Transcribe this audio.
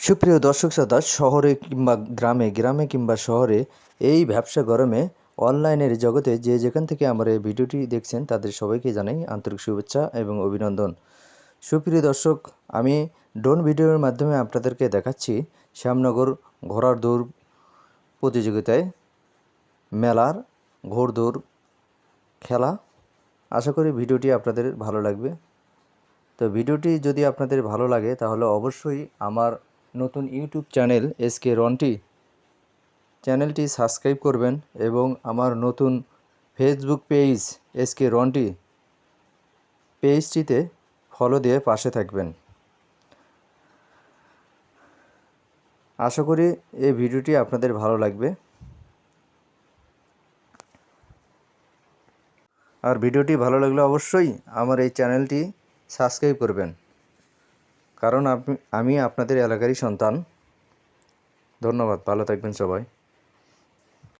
সুপ্রিয় দর্শক শ্রোতা, শহরে কিংবা গ্রামে গ্রামে কিংবা শহরে এই ব্যবসা গরমে অনলাইনের জগতে যে যেখান থেকে আমার এই ভিডিওটি দেখছেন, তাদের সবাইকে জানাই আন্তরিক শুভেচ্ছা এবং অভিনন্দন। সুপ্রিয় দর্শক, আমি ড্রোন ভিডিওর মাধ্যমে আপনাদেরকে দেখাচ্ছি শ্যামনগর ঘোড়ার দৌড় প্রতিযোগিতায় মেলার ঘোড়দৌড় খেলা। আশা করি ভিডিওটি আপনাদের ভালো লাগবে। তো ভিডিওটি যদি আপনাদের ভালো লাগে, তাহলে অবশ্যই আমার নতুন YouTube channel S K Ronti. চ্যানেলটি সাবস্ক্রাইব করবেন এবং আমার নতুন Facebook page S K Ronti পেজটিতে follow দিয়ে পাশে থাকবেন। আশা করি এই ভিডিওটি আপনাদের ভালো লাগবে। আর ভিডিওটি ভালো লাগলে অবশ্যই আমার এই চ্যানেলটি সাবস্ক্রাইব করবেন। কারণ আমি আপনাদের এলাকারই সন্তান। ধন্যবাদ ভালো থাকবেন সবাই।